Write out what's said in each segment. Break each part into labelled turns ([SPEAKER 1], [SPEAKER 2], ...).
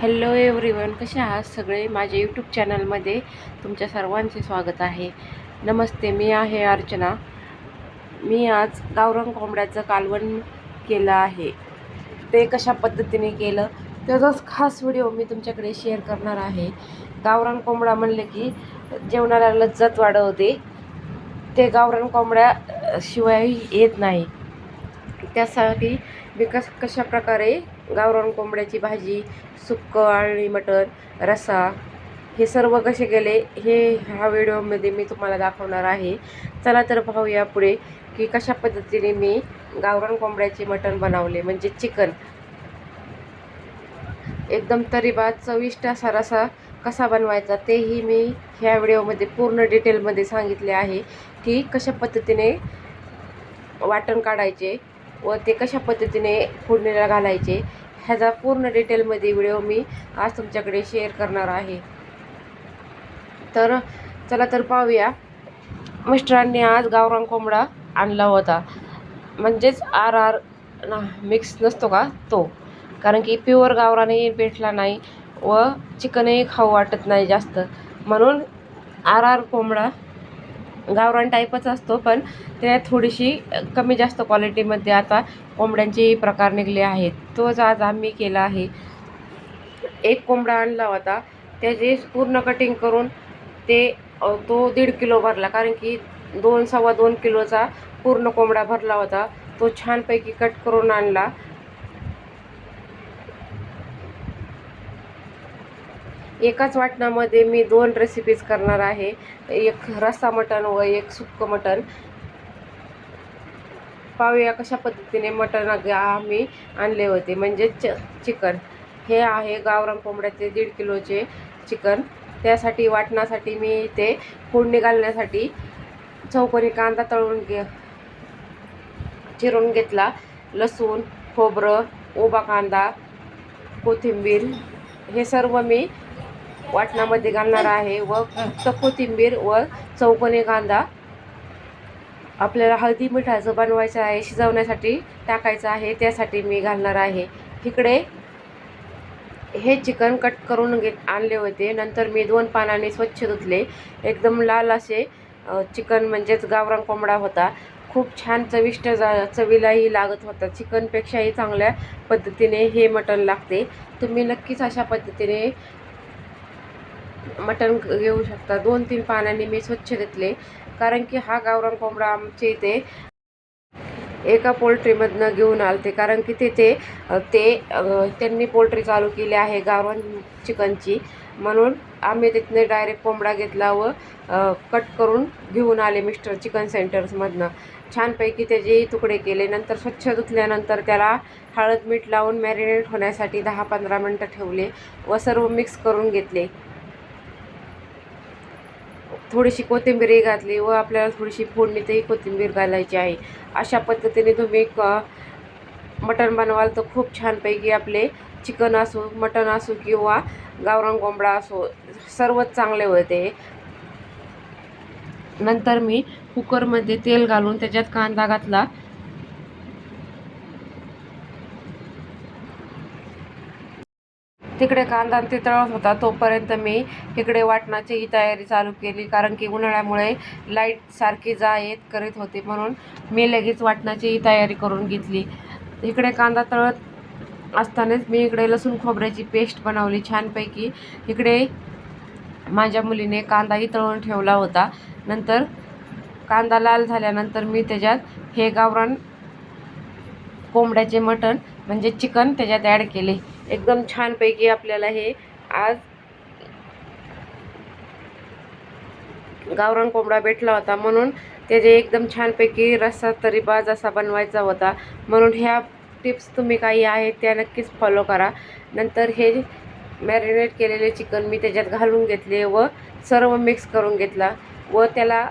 [SPEAKER 1] Hello everyone कसे आहात सगळे? माझ्या यूट्यूब चॅनलमध्ये तुमच्या सर्वांचे स्वागत आहे. नमस्ते मी आहे अर्चना. मी आज गावरंग कोंबड्याचं कालवण केलं आहे. ते कशा पद्धतीने केलं त्याचाच खास व्हिडिओ मी तुमच्याकडे शेअर करणार आहे. गावरान कोंबडा म्हणले की जेवणाला लज्जत वाढवते. ते गावरान कोंबड्या शिवाय येत नाही. त्यासाठी मी कस कशा प्रकारे गावरान कोंबड्याची भाजी सुक्कं आळणी मटर रस्सा हे सर्व कसे केले हे ह्या व्हिडिओमध्ये मी तुम्हाला दाखवणार आहे. चला तर पाहूया पुढे की कशा पद्धतीने मी गावरान कोंबड्याचे मटण बनवले म्हणजे चिकन. एकदम तरीबा चविष्ट असा रसा कसा बनवायचा तेही मी ह्या व्हिडिओमध्ये पूर्ण डिटेलमध्ये सांगितले आहे की कशा पद्धतीने वाटण काढायचे व ते कशा पद्धतीने फोडणीला घालायचे ह्याचा पूर्ण डिटेलमध्ये व्हिडिओ मी आज तुमच्याकडे शेअर करणार आहे. तर चला तर पाहूया. मिस्टरांनी आज गावरान कोंबडा आणला होता. म्हणजेच आर आर ना मिक्स नसतो का? तो. कारण की प्युअर गावरानही भेटला नाही व चिकनही खाऊ वाटत नाही जास्त. म्हणून आर आर कोंबडा गावरान टाईपच असतो पण ते थोडीशी कमी जास्त क्वालिटीमध्ये आता कोंबड्यांचे प्रकार निघले आहेत. तोच आज आम्ही केला आहे एक कोंबडा आणला होता. त्याचे पूर्ण कटिंग करून ते तो दीड किलो भरला कारण की दोन सव्वा दोन किलोचा पूर्ण कोंबडा भरला होता. तो छानपैकी कट करून आणला. एकाच वाटणामध्ये मी दोन रेसिपीज करणार आहे. एक रस्सा मटण व एक सुक्कं मटण. पाहूया कशा पद्धतीने मटण आम्ही आणले होते. म्हणजे च चिकन. हे आहे गावरान कोंबड्याचे दीड किलोचे चिकन. त्यासाठी वाटण्यासाठी मी ते फोडणी घालण्यासाठी चौकोनी कांदा तळून घे चिरून घेतला. लसूण खोबरं ओबा कांदा कोथिंबीर हे सर्व मी वाटणामध्ये घालणार आहे व फक्त कोथिंबीर व चौकोनी कांदा. आपल्याला हळदी मिठाचं बनवायचं आहे शिजवण्यासाठी टाकायचं आहे त्यासाठी मी घालणार आहे. इकडे हे चिकन कट करून घेत आणले होते. नंतर मी दोन पानाने स्वच्छ धुतले. एकदम लाल असे चिकन म्हणजेच गावरान कोंबडा होता. खूप छान चविष्ट जा चवीलाही लागत होता. चिकनपेक्षाही चांगल्या पद्धतीने हे मटण लागते. तुम्ही नक्कीच अशा पद्धतीने मटण घेऊ शकता. दोन तीन पाण्याने मी स्वच्छ धुतले. कारण की हा गावरान कोंबडा आमच्या इथे एका पोल्ट्रीमधनं घेऊन आलते. कारण की तिथे ते त्यांनी पोल्ट्री चालू केली आहे गावरान चिकनची. म्हणून आम्ही तिथनं डायरेक्ट कोंबडा घेतला व कट करून घेऊन आले मिस्टर चिकन सेंटर्समधनं. छानपैकी त्याचे तुकडे केले. नंतर स्वच्छ धुतल्यानंतर त्याला हळद मीठ लावून मॅरिनेट होण्यासाठी दहा पंधरा मिनटं ठेवले व सर्व मिक्स करून घेतले. थोडीशी कोथिंबीरही घातली व आपल्याला थोडीशी फोडणीतही कोथिंबीर घालायची आहे. अशा पद्धतीने तुम्ही क मटण बनवाल तर खूप छानपैकी आपले चिकन असो मटण असो किंवा गावरान कोंबडा असो सर्वच चांगले होते. नंतर मी कुकरमध्ये तेल घालून त्याच्यात कांदा घातला. तिकडे कांदा ते तळत होता. तोपर्यंत मी इकडे वाटणाची तयारी चालू केली. कारण की उन्हाळ्यामुळे लाइट सारखी जा येत करीत होती. म्हणून मी लगेच वाटणाची तयारी करून घेतली. इकडे कांदा तळत असतानाच मी इकडे लसूण खोबऱ्याची पेस्ट बनवली. छानपैकी इकडे माझ्या मुलीने कांदाही तळून ठेवला होता. नंतर कांदा लाल झाल्यानंतर मी त्याच्यात हे गावरान कोंबड्याचे मटण म्हणजे चिकन त्याच्यात ॲड केले. एकदम छानपैकी आपल्याला हे आज गावरान कोंबडा भेटला होता. म्हणून त्याचे एकदम छानपैकी रस्सा तरी बाज असा बनवायचा होता. म्हणून ह्या टिप्स तुम्ही काही आहेत त्या नक्कीच फॉलो करा. नंतर हे मॅरिनेट केलेले चिकन मी त्याच्यात घालून घेतले व सर्व मिक्स करून घेतला व त्याला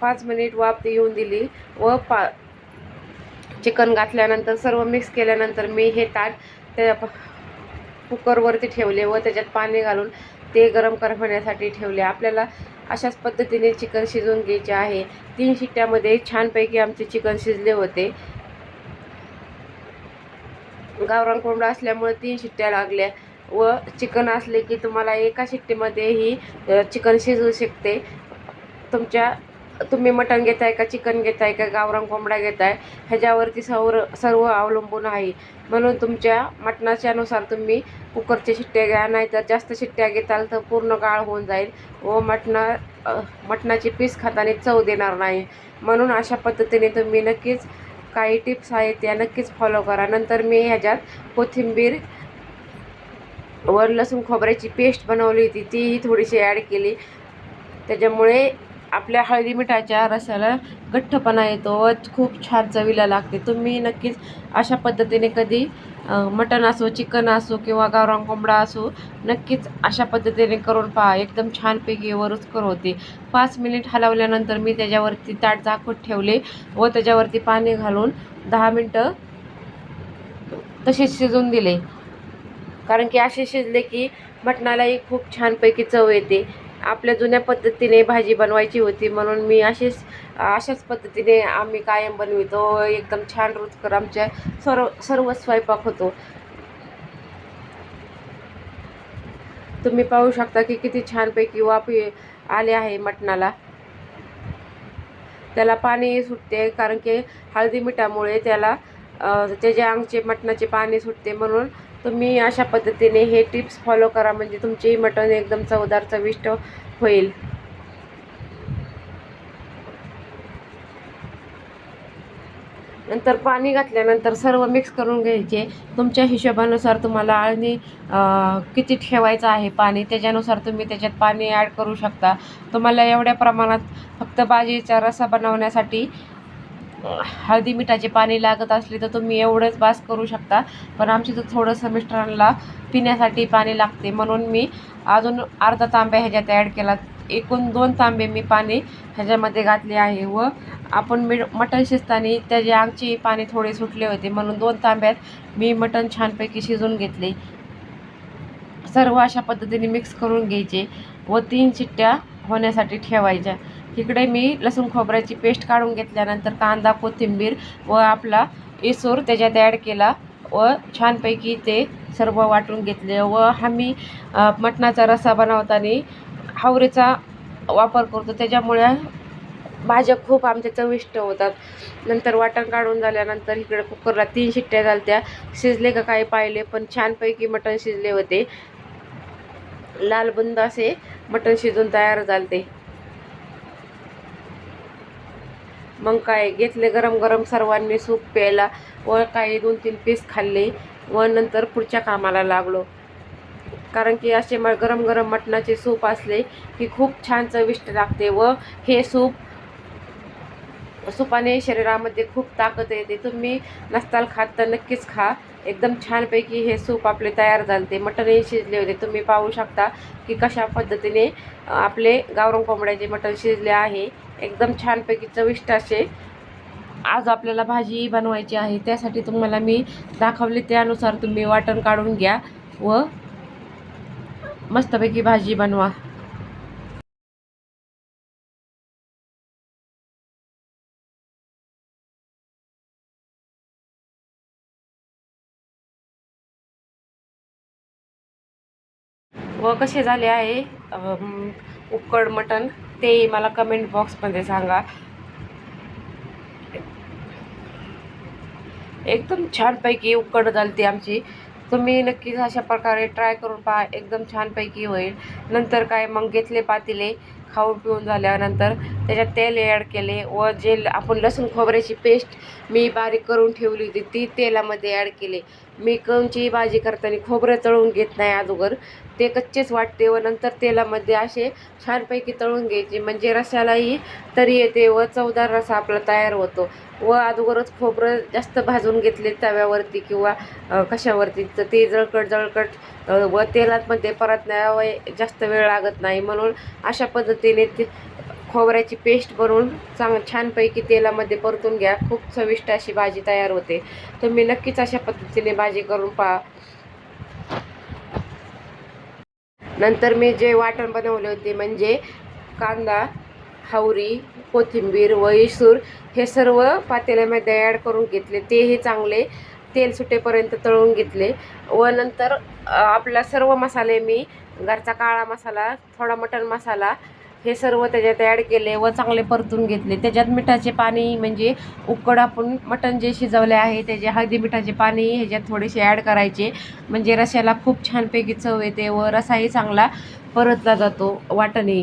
[SPEAKER 1] पाच मिनिट वाफ येऊन दिली व पा चिकन घातल्यानंतर सर्व मिक्स केल्यानंतर मी हे ताट त्या कुकरवरती ठेवले व त्याच्यात पाणी घालून ते गरम करण्यासाठी ठेवले. आपल्याला अशाच पद्धतीने चिकन शिजवून घ्यायचे आहे. तीन शिट्ट्यामध्ये छानपैकी आमचे चिकन शिजले होते. गावरान कोंबडा असल्यामुळे तीन शिट्ट्या लागल्या व चिकन असले की तुम्हाला एका शिट्टीमध्येही चिकन शिजू शकते. तुमच्या तुम्ही मटण घेताय का चिकन घेताय का गावरान कोंबडा घेताय ह्याच्यावरती सर्व सर्व अवलंबून आहे. म्हणून तुमच्या मटणाच्यानुसार तुम्ही कुकरच्या शिट्ट्या घ्या नाहीतर जास्त शिट्ट्या घेताल तर पूर्ण गाळ होऊन जाईल व मटणा अ, मटणाची पीस खाताने चव देणार नाही. म्हणून अशा पद्धतीने तुम्ही नक्कीच काही टिप्स आहेत त्या नक्कीच फॉलो करा. नंतर मी ह्याच्यात कोथिंबीर वर लसूण खोबऱ्याची पेस्ट बनवली होती तीही थोडीशी ॲड केली. त्याच्यामुळे आपल्या हळदी मिठाच्या रसाला गठ्ठपणा येतो व खूप छान चवीला लागते. तुम्ही नक्कीच अशा पद्धतीने कधी मटण असो चिकन असो किंवा गावरान कोंबडा असो नक्कीच अशा पद्धतीने करून पहा. एकदम छानपैकी वरुचकर होते पाच मिनिट हलवल्यानंतर मी त्याच्यावरती ताट झाकून ठेवले व त्याच्यावरती पाणी घालून दहा मिनटं तसेच शिजून दिले. कारण की असे शिजले की मटणालाही खूप छानपैकी चव येते. आपल्या जुन्या पद्धतीने भाजी बनवायची होती. म्हणून मी अशीच अशाच पद्धतीने आम्ही कायम बनवितो. एकदम छान रुचकर आमच्या सर्व सर्व स्वयंपाक होतो. तुम्ही पाहू शकता की किती छानपैकी वाफ आले आहे मटणाला. त्याला पाणी सुटते कारण की हळदी मिठामुळे त्याला त्याच्या त्याचे अंगचे मटणाचे पाणी सुटते म्हणून तुम्ही अशा पद्धतीने हे टिप्स फॉलो करा म्हणजे तुमचे मटण एकदम चवदार चविष्ट होईल. नंतर पाणी घातल्यानंतर सर्व मिक्स करून घ्यायचे. तुमच्या हिशोबानुसार तुम्हाला आळणी किती ठेवायचं आहे पाणी त्याच्यानुसार तुम्ही त्याच्यात पाणी ॲड करू शकता. तुम्हाला एवढ्या प्रमाणात फक्त भाजीचा रसा बनवण्यासाठी हळदी मिठाचे पाणी लागत असले तर तुम्ही एवढंच बास करू शकता. पण आमच्या तर थोडंसं मिस्टरांना पिण्यासाठी पाणी लागते. म्हणून मी अजून अर्धा तांब्या ह्याच्यात ॲड केला. एकूण दोन तांबे मी पाणी ह्याच्यामध्ये घातले आहे व आपण मी मटण शिजताना त्याचे आमचे पाणी थोडे सुटले होते म्हणून दोन तांब्यात मी मटण छानपैकी शिजवून घेतले. सर्व अशा पद्धतीने मिक्स करून घ्यायचे व तीन चिट्ट्या होण्यासाठी ठेवायच्या. इकडे मी लसूण खोबऱ्याची पेस्ट काढून घेतल्यानंतर कांदा कोथिंबीर व आपला इसूर त्याच्यात ॲड केला व छानपैकी ते सर्व वाटून घेतले व आम्ही मटणाचा रस्सा बनवताना हावरेचा वापर करतो. त्याच्यामुळे भाज्या खूप आमच्या चविष्ट होतात. नंतर वाटण काढून झाल्यानंतर इकडे कुकरला तीन शिट्ट्या झाल्या शिजले का काही पाहिले पण छानपैकी मटण शिजले होते. लाल बुंद असे मटण शिजून तयार झालते. मग काय घेतले गरम गरम सर्वांनी सूप प्यायला व काही दोन तीन पीस खाल्ले व नंतर पुढच्या कामाला लागलो. कारण की असे म गरम गरम मटणाचे सूप असले की खूप छान चविष्ट लागते व हे सूप सुपाने शरीरामध्ये खूप ताकद येते. तुम्ही नसताल खात तर नक्कीच खा. एकदम छानपैकी हे सूप आपले तयार झाले मटणही शिजले होते. तुम्ही पाहू शकता की कशा पद्धतीने आपले गावरंग कोंबड्याचे मटण शिजले आहे. एकदम छानपैकी चविष्ट असे आज आपल्याला भाजी बनवायची आहे. त्यासाठी तुम्हाला मी दाखवले. त्यानुसार तुम्ही वाटण काढून घ्या व मस्तपैकी भाजी बनवा. व कसे झाले आहे? उकड मटण ते मला कमेंट बॉक्समध्ये सांगा. एकदम छानपैकी उकड झालती आमची. तुम्ही नक्कीच अशा प्रकारे ट्राय करून पहा एकदम छानपैकी होईल. नंतर काय मग घेतले पातीले खाऊन पिऊन झाल्यानंतर त्याच्यात तेल ॲड केले व जे ल- आपण लसूण खोबऱ्याची पेस्ट मी बारीक करून ठेवली होती ती तेलामध्ये ॲड केले. मी कोणची भाजी करताना खोबरं तळून घेत नाही अगोदर. ते कच्चेच वाटते व नंतर तेलामध्ये असे छानपैकी तळून घ्यायचे. म्हणजे रसालाही तरी येते व चवदार रसा आपला तयार होतो. व अगोदरच खोबरं जास्त भाजून घेतले तव्यावरती किंवा कशावरती. तर ते जळकट जळकट अ, व परत न्यावं जास्त वेळ लागत नाही. म्हणून अशा पद्धतीने ते खोबऱ्याची पेस्ट बनवून चांग छानपैकी तेलामध्ये परतून घ्या. खूप चविष्ट अशी भाजी तयार होते. तुम्ही नक्कीच अशा पद्धतीने भाजी करून पहा. नंतर मी जे वाटण बनवले होते म्हणजे कांदा हावरी कोथिंबीर व इसूर हे सर्व पातेल्यामध्ये ॲड करून घेतले. तेही चांगले तेल सुटेपर्यंत तळून घेतले व नंतर आपला सर्व मसाले मी घरचा काळा मसाला थोडा मटण मसाला हे सर्व त्याच्यात ॲड केले व चांगले परतून घेतले. त्याच्यात मिठाचे पाणी म्हणजे उकड आपण मटण जे शिजवले आहे त्याचे हळदी मिठाचे पाणी ह्याच्यात थोडेसे ॲड करायचे. म्हणजे रश्याला खूप छानपैकी चव येते व रसाही चांगला परतला जातो वाटणे.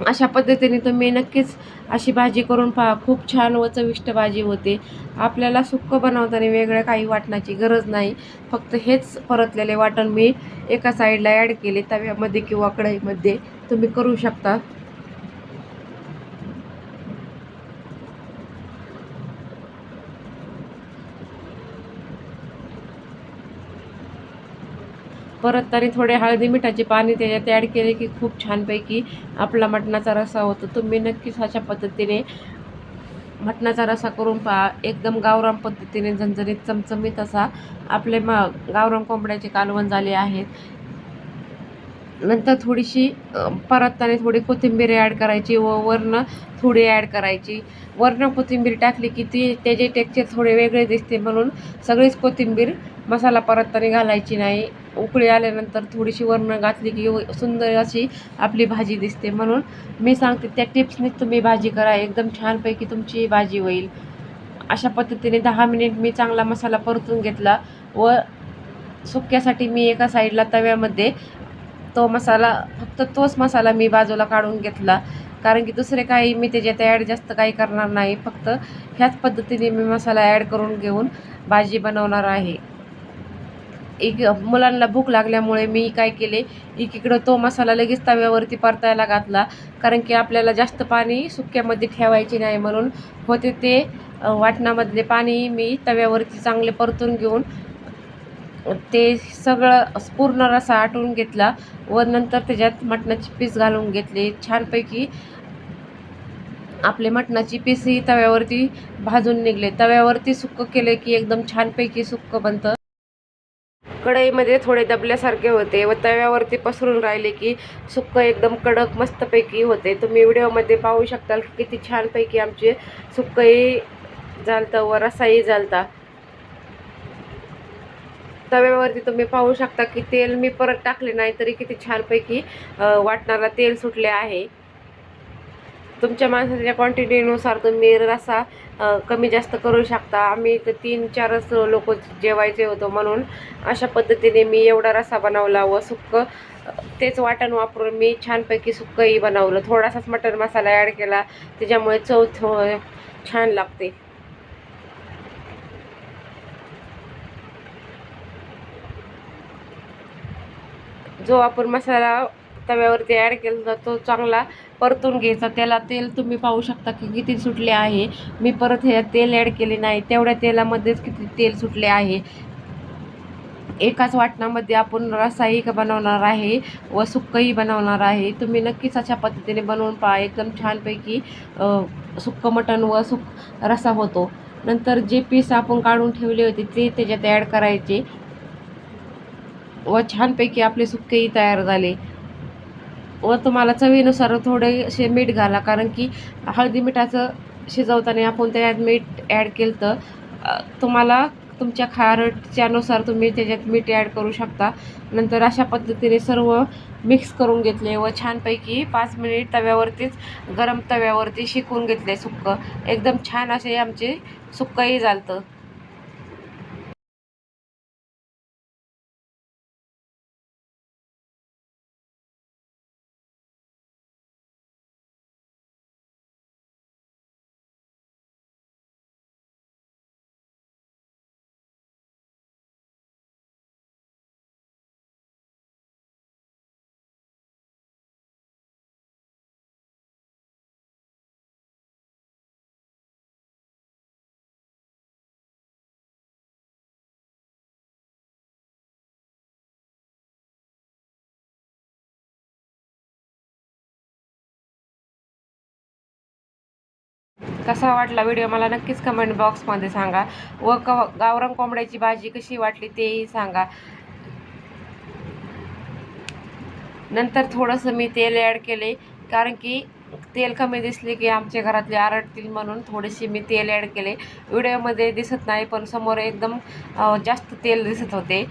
[SPEAKER 1] अशा पद्धतीने तुम्ही नक्कीच अशी भाजी करून पहा खूप छान व चविष्ट भाजी होते. आपल्याला सुक्कं बनवताना वेगळं काही वाटण्याची गरज नाही. फक्त हेच परतलेले वाटण मी एका साईडला ॲड केले तव्यामध्ये किंवा कढईमध्ये. तुम्ही करू शकता. परतताना थोडे हळदी मिठाचे पाणी त्याच्यात ॲड केले की खूप छानपैकी आपला मटणाचा रस्सा होतो. तुम्ही नक्कीच अशा पद्धतीने मटणाचा रसा करून पहा. एकदम गावराम पद्धतीने झणझणीत चमचमीत असा आपले म गावराम कोंबड्याचे कालवण झाले आहेत. नंतर थोडीशी अ, परतताना थोडी कोथिंबीर ॲड करायची व वरणं थोडी ॲड करायची. वरनं कोथिंबीर टाकली की ती त्याचे टेक्चर थोडे वेगळे दिसते म्हणून सगळीच कोथिंबीर मसाला परतताना घालायची नाही. उकळी आल्यानंतर थोडीशी वरणं घातली की सुंदर अशी आपली भाजी दिसते. म्हणून मी सांगते त्या टिप्सनीच तुम्ही भाजी करा. एकदम छानपैकी तुमची भाजी होईल. अशा पद्धतीने दहा मिनिट मी चांगला मसाला परतून घेतला व सुक्यासाठी मी एका साईडला तव्यामध्ये तो मसाला फक्त तोच मसाला मी बाजूला काढून घेतला. कारण की दुसरे काही मी त्याच्यात ॲड जास्त काही करणार नाही. फक्त ह्याच पद्धतीने मी मसाला ॲड करून घेऊन भाजी बनवणार आहे. एक मुलांना भूक लागल्यामुळे मी काय केले? एकीकडं तो मसाला लगेच तव्यावरती परतायला घातला. कारण की आपल्याला जास्त पाणी सुक्यामध्ये ठेवायचे नाही म्हणून होते ते वाटणामधले पाणी मी तव्यावरती चांगले परतून घेऊन ते सगळं पूर्ण रसा आटवून घेतला व नंतर त्याच्यात मटणाची पीस घालून घेतले. छानपैकी आपले मटणाची पीसही तव्यावरती भाजून निघले. तव्यावरती सुक्क केले की एकदम छानपैकी सुक्क बनतं. कढईमध्ये थोडे दबल्यासारखे होते व तव्यावरती पसरून राहिले की सुक्क एकदम कडक मस्तपैकी होते. तुम्ही व्हिडिओमध्ये पाहू शकताल की किती छानपैकी आमचे सुक्कही झालतं व रसाही झालता. तव्यावरती तुम्ही पाहू शकता की तेल मी परत टाकले नाही तरी किती छानपैकी वाटणारा तेल सुटले आहे. तुमच्या माणसाच्या क्वांटिटीनुसार तुम्ही रसा कमी जास्त करू शकता. आम्ही तर तीन चारच लोक जेवायचे होतो म्हणून अशा पद्धतीने मी एवढा रसा बनवला व सुक्क तेच वाटण वापरून मी छानपैकी सुक्कही बनवलं. थोडासाच मटण मसाला ॲड केला त्याच्यामुळे चव छान लागते. जो आपण मसाला तव्यावरती ॲड केला तो चांगला परतून घ्यायचा. त्याला तेल तुम्ही पाहू शकता की किती सुटले आहे. मी परत हे तेल ॲड केले नाही. तेवढ्या तेलामध्येच किती तेल सुटले आहे. एकाच वाटणामध्ये आपण रसाही बनवणार आहे व सुक्कही बनवणार आहे. तुम्ही नक्कीच अशा पद्धतीने बनवून पहा. एकदम छानपैकी सुक्कं सुक्क मटण व सुक रसा होतो. नंतर जे पीस आपण काढून ठेवले होते ते त्याच्यात ॲड करायचे व छानपैकी आपले सुक्केही तयार झाले. व तुम्हाला चवीनुसार थोडेसे मीठ घाला कारण की हळदी मिठाचं शिजवताना आपण त्याच्यात मीठ ॲड केलं तर तुम्हाला तुमच्या खारटच्यानुसार तुम्ही त्याच्यात मीठ ॲड करू शकता. नंतर अशा पद्धतीने सर्व मिक्स करून घेतले व छानपैकी पाच मिनिट तव्यावरतीच गरम तव्यावरती शिकून घेतले सुक्क. एकदम छान असे आमचे सुक्कही झालतं. कसा वाटला व्हिडिओ मला नक्कीच कमेंट बॉक्समध्ये सांगा. व क गावरंग कोंबड्याची भाजी कशी वाटली तेही सांगा. नंतर थोडंसं मी तेल ॲड केले कारण की तेल कमी दिसले की आमच्या घरातले आरडतील म्हणून थोडेसे मी तेल ॲड केले. व्हिडिओमध्ये दिसत नाही पण समोर एकदम जास्त तेल दिसत होते.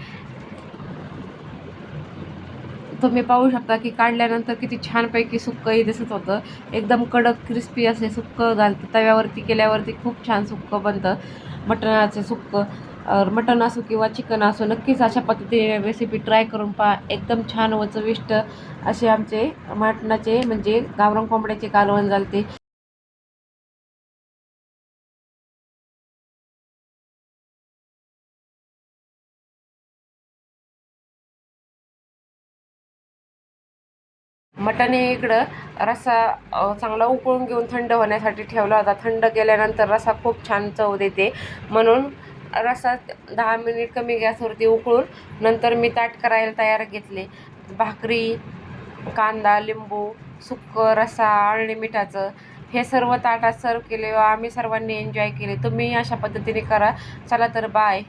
[SPEAKER 1] तुम्ही पाहू शकता की काढल्यानंतर किती छानपैकी सुक्कंही दिसत होतं. एकदम कडक क्रिस्पी असे सुक्कं घालतं. तव्यावरती केल्यावरती खूप छान सुक्कं बनतं. मटणाचे सुक्कं मटण असो किंवा चिकन असो नक्कीच अशा पद्धतीने रेसिपी ट्राय करून पहा. एकदम छान व चविष्ट असे आमचे मटणाचे म्हणजे गावरान कोंबड्याचे कालवण झालते. मटण हे इकडं रस्सा चांगला उकळून घेऊन थंड होण्यासाठी ठेवला होता. थंड केल्यानंतर रस्सा खूप छान चव देते. म्हणून रस्सा दहा मिनिट कमी गॅसवरती उकळून नंतर मी ताट करायला तयार घेतले. भाकरी कांदा लिंबू सुक्कं रस्सा आळणी मिठाचं हे सर्व ताटात सर्व केले. व आम्ही सर्वांनी एन्जॉय केले. तुम्ही अशा पद्धतीने करा. चला तर बाय